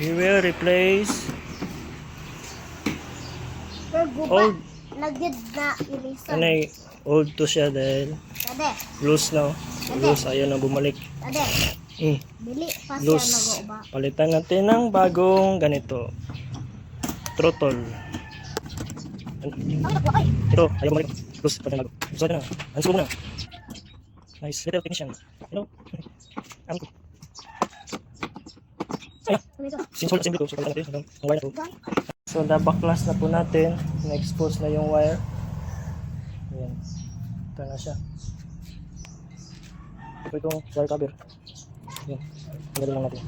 We will replace old. nagyod na irisan. Ano old to siya dahil Tade, loose na. oh. Loose, ayaw na bumalik. tade. Mm. Bili pa siya Loose. nag-uba. Palitan natin ng bagong ganito. Ay. Ito, ayaw bumalik. Loose, pati bago. Gusto na. Ang subo na. Nice, little technician. Hello. Ano ko? Sinsolid assembly ko. So, palitan natin ang wire na to. So, nabaklas na po natin. Na-expose na yung wire. Ayan. Ito na siya. Ito itong wire cover. Ayan. Tanggalin lang natin.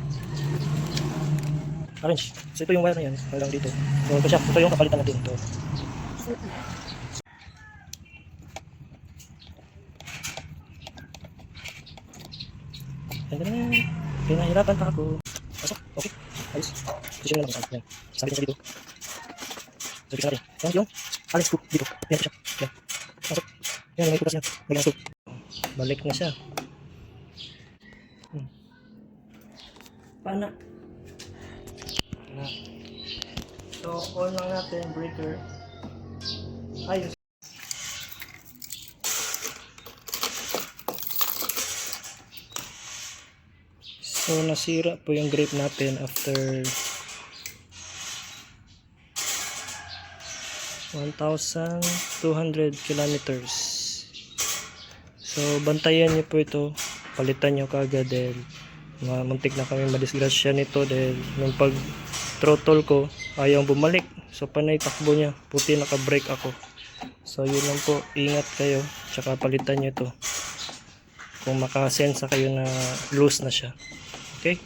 Orange. So, ito yung wire na yan. Hanggang dito. So, ito siya. Ito yung kapalitan natin. Ito. Pinahirapan pa ako. Pasok. Okay. Ayos. Susunod na natin. Ayan. Sabi niya dito. Sabi natin. Ayan yung alis ko dito. Ayan siya. Ayan. Pasok. Ayan, may putas niya. Lagyan ng stove. Balik na siya. Hmm. Pana. Na. So, on lang natin, breaker. Ayos. So, nasira po yung grip natin after 1,200 kilometers. So, bantayan niyo po ito. Palitan niyo kagad dahil muntik na kami madisgrasya nito dahil nung pag throttle ko, ayaw bumalik. So, panay takbo niya. Puti naka-brake ako. So, yun lang po. Ingat kayo. Tsaka palitan niyo ito. Kung makasensa kayo na loose na siya. Okay.